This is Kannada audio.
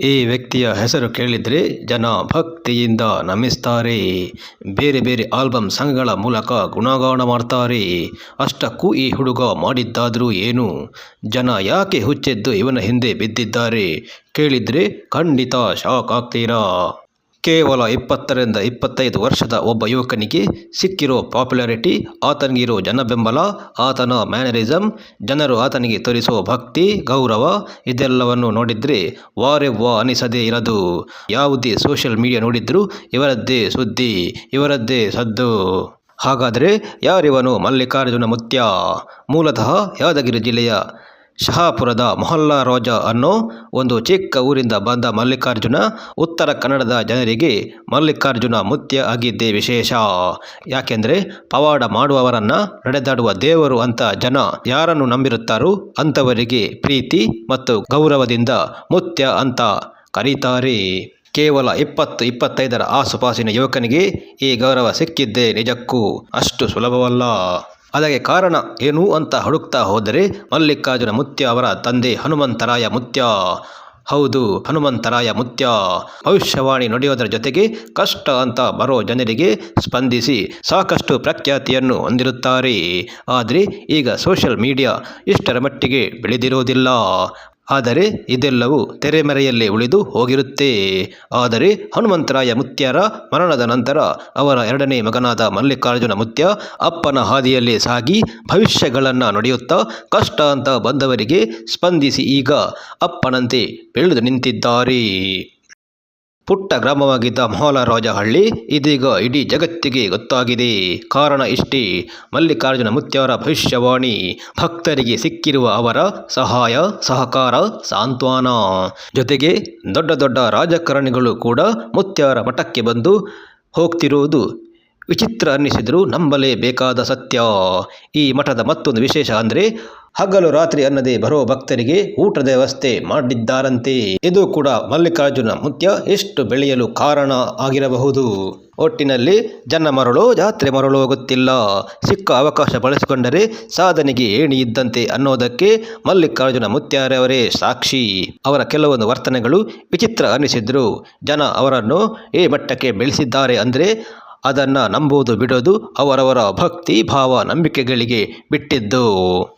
ಈ ವ್ಯಕ್ತಿಯ ಹೆಸರು ಕೇಳಿದರೆ ಜನ ಭಕ್ತಿಯಿಂದ ನಮಿಸ್ತಾರೆ. ಬೇರೆ ಬೇರೆ ಆಲ್ಬಮ್ ಸಂಘಗಳ ಮೂಲಕ ಗುಣಗಾನ ಮಾಡ್ತಾರೆ. ಅಷ್ಟಕ್ಕೂ ಈ ಹುಡುಗ ಮಾಡಿದ್ದಾದರೂ ಏನು? ಜನ ಯಾಕೆ ಹುಚ್ಚೆದ್ದು ಇವನ ಹಿಂದೆ ಬಿದ್ದಿದ್ದಾರೆ? ಕೇಳಿದರೆ ಖಂಡಿತ ಶಾಕ್ ಆಗ್ತೀರಾ? ಕೇವಲ ಇಪ್ಪತ್ತರಿಂದ ಇಪ್ಪತ್ತೈದು ವರ್ಷದ ಒಬ್ಬ ಯುವಕನಿಗೆ ಸಿಕ್ಕಿರೋ ಪಾಪ್ಯುಲಾರಿಟಿ, ಆತನಿಗಿರೋ ಜನಬೆಂಬಲ, ಆತನ ಮ್ಯಾನರಿಸಮ್ ಜನರು ಆತನಿಗೆ ತೋರಿಸೋ ಭಕ್ತಿ, ಗೌರವ ಇದೆಲ್ಲವನ್ನು ನೋಡಿದರೆ ವಾರೆ ವಾರೆವ್ವಾ ಅನಿಸದೇ ಇರದು. ಯಾವುದೇ ಸೋಷಿಯಲ್ ಮೀಡಿಯಾ ನೋಡಿದ್ರೂ ಇವರದ್ದೇ ಸುದ್ದಿ, ಇವರದ್ದೇ ಸದ್ದು. ಹಾಗಾದರೆ ಯಾರಿವನು ಮಲ್ಲಿಕಾರ್ಜುನ ಮುತ್ಯ? ಮೂಲತಃ ಯಾದಗಿರಿ ಜಿಲ್ಲೆಯ ಶಹಾಪುರದ ಮೊಹಲ್ಲಾ ರೋಜಾ ಅನ್ನೋ ಒಂದು ಚಿಕ್ಕ ಊರಿಂದ ಬಂದ ಮಲ್ಲಿಕಾರ್ಜುನ ಉತ್ತರ ಕನ್ನಡದ ಜನರಿಗೆ ಮಲ್ಲಿಕಾರ್ಜುನ ಮುತ್ಯ ಆಗಿದ್ದೆ ವಿಶೇಷ. ಯಾಕೆಂದರೆ ಪವಾಡ ಮಾಡುವವರನ್ನು ನಡೆದಾಡುವ ದೇವರು ಅಂತ ಜನ ಯಾರನ್ನು ನಂಬಿರುತ್ತಾರೋ ಅಂಥವರಿಗೆ ಪ್ರೀತಿ ಮತ್ತು ಗೌರವದಿಂದ ಮುತ್ಯ ಅಂತ ಕರೀತಾರೆ. ಕೇವಲ ಇಪ್ಪತ್ತು ಇಪ್ಪತ್ತೈದರ ಆಸುಪಾಸಿನ ಯುವಕನಿಗೆ ಈ ಗೌರವ ಸಿಕ್ಕಿದ್ದೇ ನಿಜಕ್ಕೂ ಅಷ್ಟು ಸುಲಭವಲ್ಲ. ಅದಕ್ಕೆ ಕಾರಣ ಏನು ಅಂತ ಹುಡುಕ್ತಾ ಹೋದರೆ ಮಲ್ಲಿಕಾರ್ಜುನ ಮುತ್ಯ ಅವರ ತಂದೆ ಹನುಮಂತರಾಯ ಮುತ್ಯ. ಹೌದು, ಹನುಮಂತರಾಯ ಮುತ್ಯ. ಭವಿಷ್ಯವಾಣಿ ನಡೆಯೋದರ ಜೊತೆಗೆ ಕಷ್ಟ ಅಂತ ಬರೋ ಜನರಿಗೆ ಸ್ಪಂದಿಸಿ ಸಾಕಷ್ಟು ಪ್ರಖ್ಯಾತಿಯನ್ನು ಹೊಂದಿರುತ್ತಾರೆ. ಆದರೆ ಈಗ ಸೋಷಿಯಲ್ ಮೀಡಿಯಾ ಇಷ್ಟರ ಮಟ್ಟಿಗೆ ಬೆಳೆದಿರೋದಿಲ್ಲ. ಆದರೆ ಇದೆಲ್ಲವೂ ತೆರೆಮರೆಯಲ್ಲೇ ಉಳಿದು ಹೋಗಿರುತ್ತೆ. ಆದರೆ ಹನುಮಂತರಾಯ ಮುತ್ಯರ ಮರಣದ ನಂತರ ಅವರ ಎರಡನೇ ಮಗನಾದ ಮಲ್ಲಿಕಾರ್ಜುನ ಮುತ್ಯ ಅಪ್ಪನ ಹಾದಿಯಲ್ಲಿ ಸಾಗಿ ಭವಿಷ್ಯಗಳನ್ನು ನಡೆಯುತ್ತಾ ಕಷ್ಟ ಅಂತ ಬಂದವರಿಗೆ ಸ್ಪಂದಿಸಿ ಈಗ ಅಪ್ಪನಂತೆ ಬೆಳೆದು ನಿಂತಿದ್ದಾರೆ. ಪುಟ್ಟ ಗ್ರಾಮವಾಗಿದ್ದ ಮೊಹಲರಾಜಹಳ್ಳಿ ಇದೀಗ ಇಡೀ ಜಗತ್ತಿಗೆ ಗೊತ್ತಾಗಿದೆ. ಕಾರಣ ಇಷ್ಟೇ, ಮಲ್ಲಿಕಾರ್ಜುನ ಮುತ್ಯವರ ಭವಿಷ್ಯವಾಣಿ, ಭಕ್ತರಿಗೆ ಸಿಕ್ಕಿರುವ ಅವರ ಸಹಾಯ, ಸಹಕಾರ, ಸಾಂತ್ವನ. ಜೊತೆಗೆ ದೊಡ್ಡ ದೊಡ್ಡ ರಾಜಕಾರಣಿಗಳು ಕೂಡ ಮುತ್ಯವರ ಮಠಕ್ಕೆ ಬಂದು ಹೋಗ್ತಿರುವುದು ವಿಚಿತ್ರ ಅನ್ನಿಸಿದರೂ ನಂಬಲೇಬೇಕಾದ ಸತ್ಯ. ಈ ಮಠದ ಮತ್ತೊಂದು ವಿಶೇಷ ಅಂದರೆ ಹಗಲು ರಾತ್ರಿ ಅನ್ನದೇ ಬರೋ ಭಕ್ತರಿಗೆ ಊಟದ ವ್ಯವಸ್ಥೆ ಮಾಡಿದ್ದಾರಂತೆ. ಇದು ಕೂಡ ಮಲ್ಲಿಕಾರ್ಜುನ ಮುತ್ಯ ಎಷ್ಟು ಬೆಳೆಯಲು ಕಾರಣ ಆಗಿರಬಹುದು. ಒಟ್ಟಿನಲ್ಲಿ ಜನ ಮರಳೋ, ಜಾತ್ರೆ ಮರಳೋ ಗೊತ್ತಿಲ್ಲ. ಸಿಕ್ಕ ಅವಕಾಶ ಬಳಸಿಕೊಂಡರೆ ಸಾಧನೆಗೆ ಏಣಿ ಇದ್ದಂತೆ ಅನ್ನೋದಕ್ಕೆ ಮಲ್ಲಿಕಾರ್ಜುನ ಮುತ್ಯಾರವರೇ ಸಾಕ್ಷಿ. ಅವರ ಕೆಲವೊಂದು ವರ್ತನೆಗಳು ವಿಚಿತ್ರ ಅನ್ನಿಸಿದ್ರು. ಜನ ಅವರನ್ನು ಈ ಮಟ್ಟಕ್ಕೆ ಬೆಳೆಸಿದ್ದಾರೆ ಅಂದರೆ ಅದನ್ನು ನಂಬುವುದು ಬಿಡೋದು ಅವರವರ ಭಕ್ತಿ, ಭಾವ, ನಂಬಿಕೆಗಳಿಗೆ ಬಿಟ್ಟಿದ್ದು.